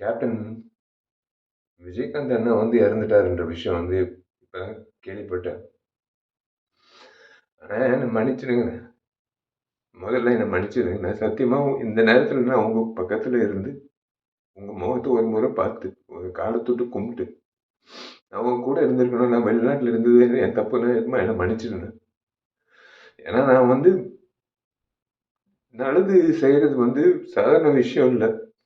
Captain Vijayakanth அண்ணா வந்து இறந்துட்டாருன்ற விஷயம் வந்து இப்போ கேள்விப்பட்டேன். ஆனால் என்னை மன்னிச்சிடுங்கண்ணே முதல்ல என்னை மன்னிச்சிடுங்க. நான் சத்தியமாக இந்த நேரத்தில் நான் உங்கள் பக்கத்தில் இருந்து உங்கள் முகத்தை ஒரு முறை பார்த்து ஒரு காலத்தொட்டு கும்பிட்டு கும்பிட்டு அவங்க கூட இருந்திருக்கணும். நான் வெளிநாட்டில் இருந்தது என் தப்புன்னு என்னை மன்னிச்சிடுனேன் ஏன்னா நான் வந்து நல்லது செய்கிறது வந்து சாதாரண விஷயம் இல்லை.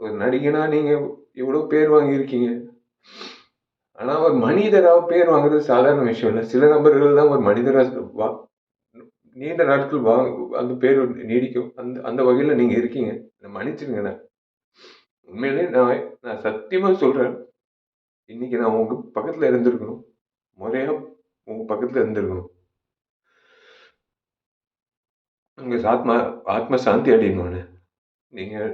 ஒரு நடிகனா நீங்கள் இவ்வளோ பேர் வாங்கியிருக்கீங்க. ஆனால் ஒரு மனிதராக பேர் வாங்குறது சாதாரண விஷயம் இல்லை. சில நபர்கள் தான் ஒரு மனிதராக வா நீண்ட நாட்கள் வா அந்த பேர் நீடிக்கும். அந்த அந்த வகையில் நீங்கள் இருக்கீங்க. மன்னிச்சிருங்கண்ணா உண்மையிலே நான் நான் சத்தியமாக சொல்கிறேன் இன்னைக்கு நான் உங்கள் பக்கத்தில் இருந்திருக்கணும். முறையாக உங்கள் பக்கத்தில் இருந்திருக்கணும். உங்கள் ஆத்மா ஆத்ம சாந்தி அடையணும்ண்ணே நீங்கள்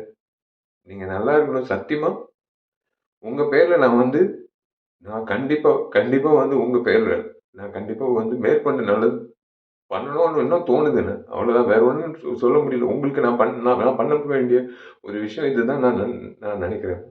நீங்கள் நல்லா இருக்கணும் சத்தியமாக உங்கள் பேரில் நான் வந்து நான் கண்டிப்பாக கண்டிப்பாக வந்து உங்கள் பேரில் நான் கண்டிப்பாக வந்து மேற்கொண்டு நல்லது பண்ணணும்னு இன்னும் தோணுதுண்ணே அவ்வளோதான் வேற ஒன்றும் சொல்ல முடியல. உங்களுக்கு நான் பண்ண நான் நான் பண்ண வேண்டிய ஒரு விஷயம் இதுதான் நான் நன்- நான் நினைக்கிறேன்.